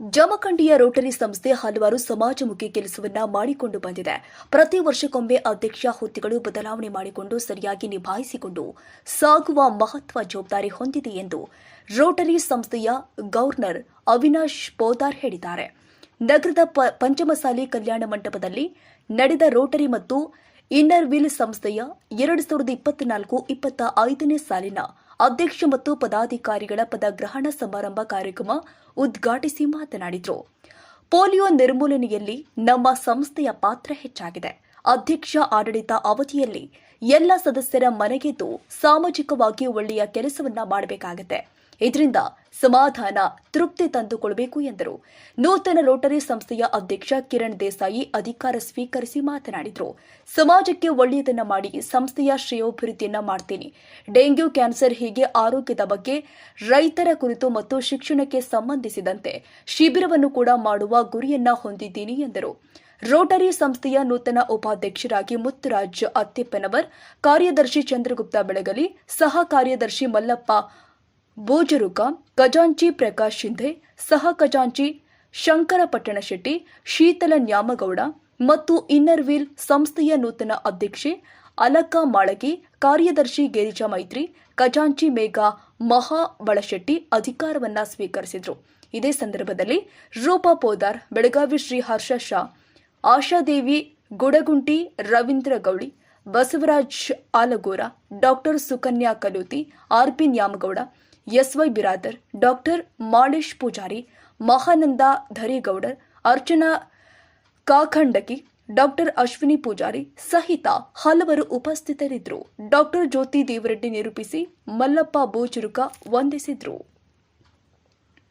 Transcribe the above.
ಜಮಖಂಡಿಯ Rotary ಸಂಸ್ಥೆ ಹಲವಾರು ಸಮಾಜಮುಖಿ ಕೆಲಸವನ್ನ ಮಾಡಿಕೊಂಡು ಬಂದಿದೆ. ಪ್ರತಿ ವರ್ಷಕ್ಕೊಮ್ಮೆ ಅಧ್ಯಕ್ಷ ಹುದ್ದೆಗಳು ಬದಲಾವಣೆ ಮಾಡಿಕೊಂಡು ಸರಿಯಾಗಿ ನಿಭಾಯಿಸಿಕೊಂಡು ಸಾಗುವ ಮಹತ್ವ ಜವಾಬ್ದಾರಿ ಹೊಂದಿದೆ ಎಂದು ರೋಟರಿ ಸಂಸ್ಥೆಯ ಗವರ್ನರ್ ಅವಿನಾಶ್ ಪೋದಾರ್ ಹೇಳಿದ್ದಾರೆ. ನಗರದ ಪಂಚಮಸಾಲಿ ಕಲ್ಯಾಣ ಮಂಟಪದಲ್ಲಿ ನಡೆದ ರೋಟರಿ ಮತ್ತು ಇನ್ನರ್ ವಿಲ್ ಸಂಸ್ಥೆಯ ಎರಡು ಸಾವಿರದ ಇಪ್ಪತ್ನಾಲ್ಕು ಇಪ್ಪತ್ತ ಐದನೇ ಸಾಲಿನ ಅಧ್ಯಕ್ಷ ಮತ್ತು ಪದಾಧಿಕಾರಿಗಳ ಪದಗ್ರಹಣ ಸಮಾರಂಭ ಕಾರ್ಯಕ್ರಮ ಉದ್ಘಾಟಿಸಿ ಮಾತನಾಡಿದರು. ಪೋಲಿಯೋ ನಿರ್ಮೂಲನೆಯಲ್ಲಿ ನಮ್ಮ ಸಂಸ್ಥೆಯ ಪಾತ್ರ ಹೆಚ್ಚಾಗಿದೆ. ಅಧ್ಯಕ್ಷ ಆಡಳಿತ ಅವಧಿಯಲ್ಲಿ ಎಲ್ಲ ಸದಸ್ಯರ ಮನೆಗೆದ್ದು ಸಾಮಾಜಿಕವಾಗಿ ಒಳ್ಳೆಯ ಕೆಲಸವನ್ನ ಮಾಡಬೇಕಾಗುತ್ತೆ. ಇದರಿಂದ ಸಮಾಧಾನ, ತೃಪ್ತಿ ತಂದುಕೊಳ್ಬೇಕು ಎಂದರು. ನೂತನ ರೋಟರಿ ಸಂಸ್ಥೆಯ ಅಧ್ಯಕ್ಷ ಕಿರಣ್ ದೇಸಾಯಿ ಅಧಿಕಾರ ಸ್ವೀಕರಿಸಿ ಮಾತನಾಡಿದರು. ಸಮಾಜಕ್ಕೆ ಒಳ್ಳೆಯದನ್ನ ಮಾಡಿ ಸಂಸ್ಥೆಯ ಶ್ರೇಯೋಭಿವೃದ್ಧಿಯನ್ನ ಮಾಡ್ತೀನಿ. ಡೆಂಗ್ಯೂ, ಕ್ಯಾನ್ಸರ್ ಹೀಗೆ ಆರೋಗ್ಯದ ಬಗ್ಗೆ ರೈತರ ಕುರಿತು ಮತ್ತು ಶಿಕ್ಷಣಕ್ಕೆ ಸಂಬಂಧಿಸಿದಂತೆ ಶಿಬಿರವನ್ನು ಕೂಡ ಮಾಡುವ ಗುರಿಯನ್ನ ಹೊಂದಿದ್ದೀನಿ ಎಂದರು. ರೋಟರಿ ಸಂಸ್ಥೆಯ ನೂತನ ಉಪಾಧ್ಯಕ್ಷರಾಗಿ ಮುತ್ತುರಾಜ್ ಅತ್ತಿಪ್ಪನವರ್, ಕಾರ್ಯದರ್ಶಿ ಚಂದ್ರಗುಪ್ತ ಬೆಳಗಲಿ, ಸಹ ಕಾರ್ಯದರ್ಶಿ ಮಲ್ಲಪ್ಪ ಬೋಜರುಕ ಖಜಾಂಚಿ ಪ್ರಕಾಶ್ ಶಿಂಧೆ, ಸಹ ಖಜಾಂಚಿ ಶಂಕರ ಪಟ್ಟಣಶೆಟ್ಟಿ ಶೀತಲ ನ್ಯಾಮಗೌಡ ಮತ್ತು ಇನ್ನರ್ ವೀಲ್ ಸಂಸ್ಥೆಯ ನೂತನ ಅಧ್ಯಕ್ಷೆ ಅಲಕ ಮಾಳಗಿ, ಕಾರ್ಯದರ್ಶಿ ಗಿರಿಜಾ ಮೈತ್ರಿ, ಖಜಾಂಚಿ ಮೇಘ ಮಹಾ ಬಳಶೆಟ್ಟಿ ಅಧಿಕಾರವನ್ನ ಸ್ವೀಕರಿಸಿದರು. ಇದೇ ಸಂದರ್ಭದಲ್ಲಿ Rupa Podar, Belagavi Shri Harsha Shah, Ashadevi Gudagunti Ravindra Gouli, Basavaraj Alagora, doctor Sukanya Kaluti R P Nyamagouda S Y Biradar, doctor Malesh Pujari, Mahananda Dharegoudar, Archana Kakhandaki, doctor Ashwini Pujari ಸಹಿತ ಹಲವರು ಉಪಸ್ಥಿತರಿದ್ದರು. Doctor ಜ್ಯೋತಿ ದೇವರೆಡ್ಡಿ ನಿರೂಪಿಸಿ ಮಲ್ಲಪ್ಪ ಬೋಚುರುಕ ವಂದಿಸಿದ್ರು.